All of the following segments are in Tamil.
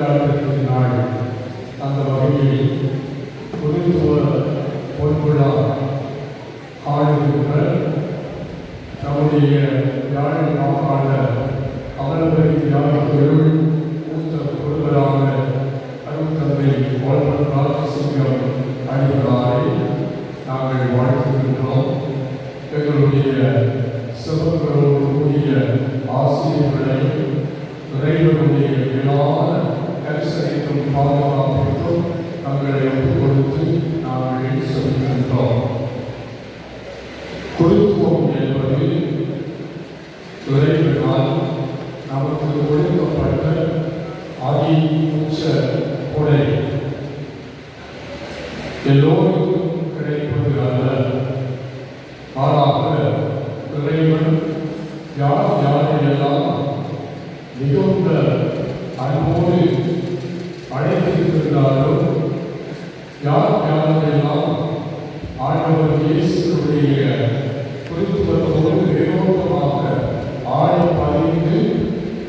கொண்டாட்டத்தின் அந்த வகையில் புதுத்துவ பொன்விழா ஆளுகின்ற நம்முடைய யாழ் மாகாண நமக்கு ஒழுக்கப்பட்ட அதி உச்ச கொடை எல்லோருக்கும் கிடைப்பது அல்ல மாறாக இறைவன் யார் யாரையெல்லாம் மிகுந்த அன்போடு அழைத்திருக்கிறாரோ யார் யாரையெல்லாம் ஆண்டவர் இயேசுடைய குறித்துவத்தோடு வேரோட்டமாக ஆழ பதிந்து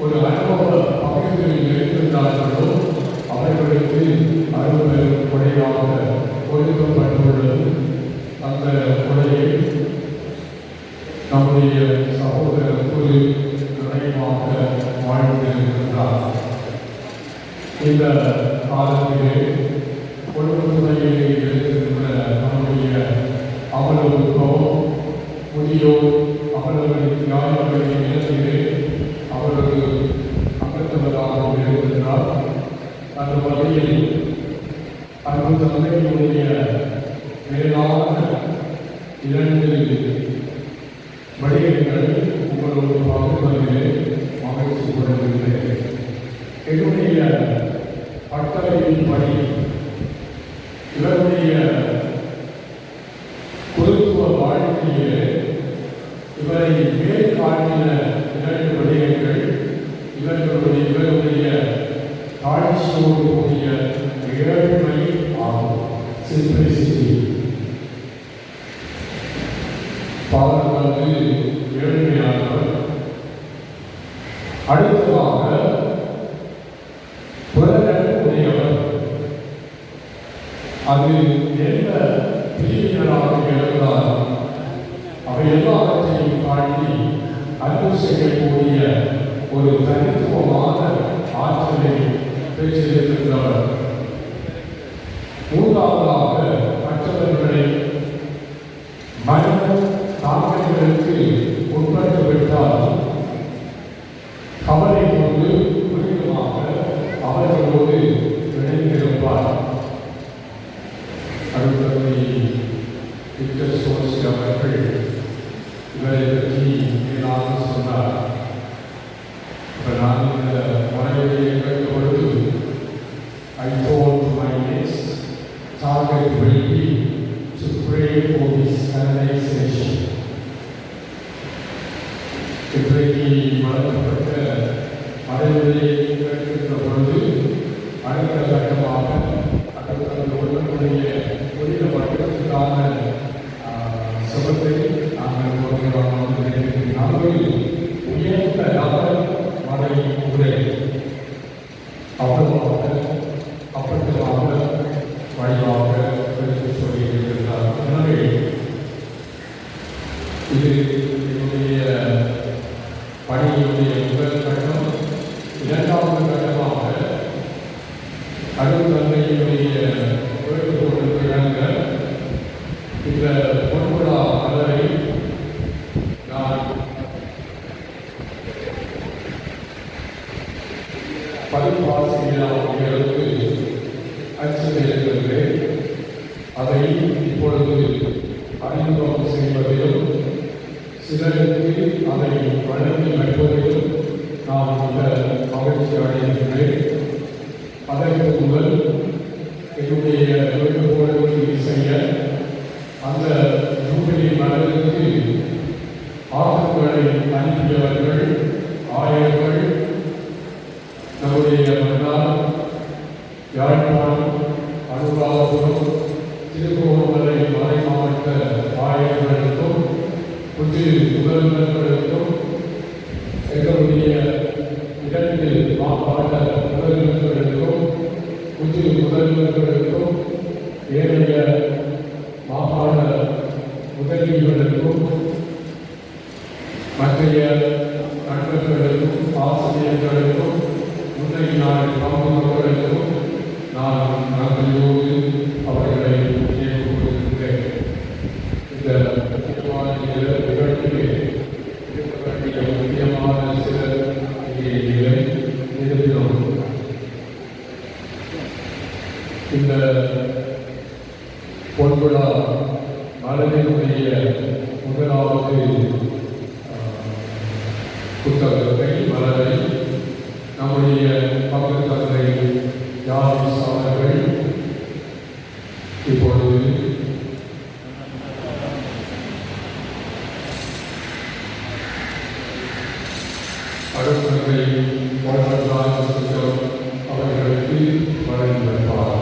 ஒரு அனுபவ பகுதிகளில் இருக்கின்றார்களோ அவர்களுக்கு அருள்பெரும் கொடையாக கொடுக்கப்பட்டுள்ளது அந்த கொடையை நம்முடைய சகோதரர் குரு நிறைவாக வாழ்ந்திருக்கின்றார் இந்த காலத்திலே கொடுமுறையிலே இருக்கின்ற நம்முடைய அமலவுக்கோ முதியோர் அவர்களின் வடிவங்களை உங்களோடு பகிர்வதிலே மகிழ்ச்சி என்னுடைய பட்டறையின் இவருடைய குருத்துவ வாழ்க்கையிலே இவரை மேல் காட்டின இரண்டு விடயங்கள் இவர்களுடைய இவருடைய தாழ்ச்சியோடு கூடிய ஏழ்மை ஆகும். சிம்பிளிசிட்டி பாதர் வந்து ஏழ்மையானவர். அடுத்ததாக உடையவர் அது எந்த பிரிவினராக இருந்தாலும் அவை எல்லாவற்றையும் தாண்டி அன்பு செய்யக்கூடிய ஒரு தனித்துவமான ஆற்றலை பெற்றிருக்கின்றவர் மூன்றாவதாக அடுத்தது விக்டர் சோசி அவர்கள் இவரை பற்றி மேலாக சொன்னார் இப்ப நான் இந்த முறையை கேட்ட பொழுது I told my next target will be to pray இன்றைக்கு கேட்கின்ற பொழுது அடுத்த கட்டமாக வழிவாக எடுத்து சொல்லியிருக்கிறார் எனவே இது என்னுடைய பணியினுடைய முதல் கட்டம். இரண்டாவது கட்டமாக அருந்தந்தையினுடைய வேண்டுகோளுக்கு இணங்க இந்த பொன்விழா மலரை நம்முடைய மன்னால் யாழ்ப்பாணம் அனுராதபுரம் திருக்கோணமலை மலை மாவட்ட ஆயர்களுக்கும் புது முதல்வர்களுக்கும் எங்களுடைய இரண்டு மாவட்ட முதல்வர்களுக்கும் புது முதல்வர்களுக்கும் ஏனைய மாகாண உதவிகளுக்கும் மற்றைய நண்பர்களுக்கும் ஆசிரியர்களுக்கும் இந்த பொன்விழா மலரினுடைய முதலாவது புத்தகத்தை மலரை நம்முடைய பங்கு தந்தை யாரிஸ் அவர்கள் இப்பொழுது அடுத்தவர்களை வாழ்வதால் சுத்தம் அவர்களுக்கு வழங்கியிருப்பார்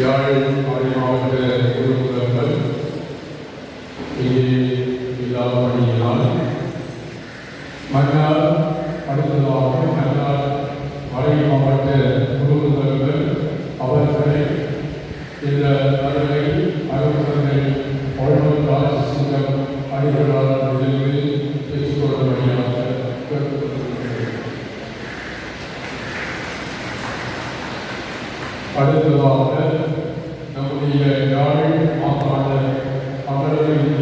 யாழ் மாவட்ட உறுப்பினர்கள் இது இல்லாதபடியினால் மன்னார் அடுத்ததாக மன்னார் மலை மாவட்ட குழுக்கள் அவர்களை இந்த நகரை அலுவலர்கள் வாழ்வன் சிங்கம் அடிகளார் பெற்றுக்கொள்ளும்படியாக அடுத்ததாக நம்முடைய யாழ் மாகாண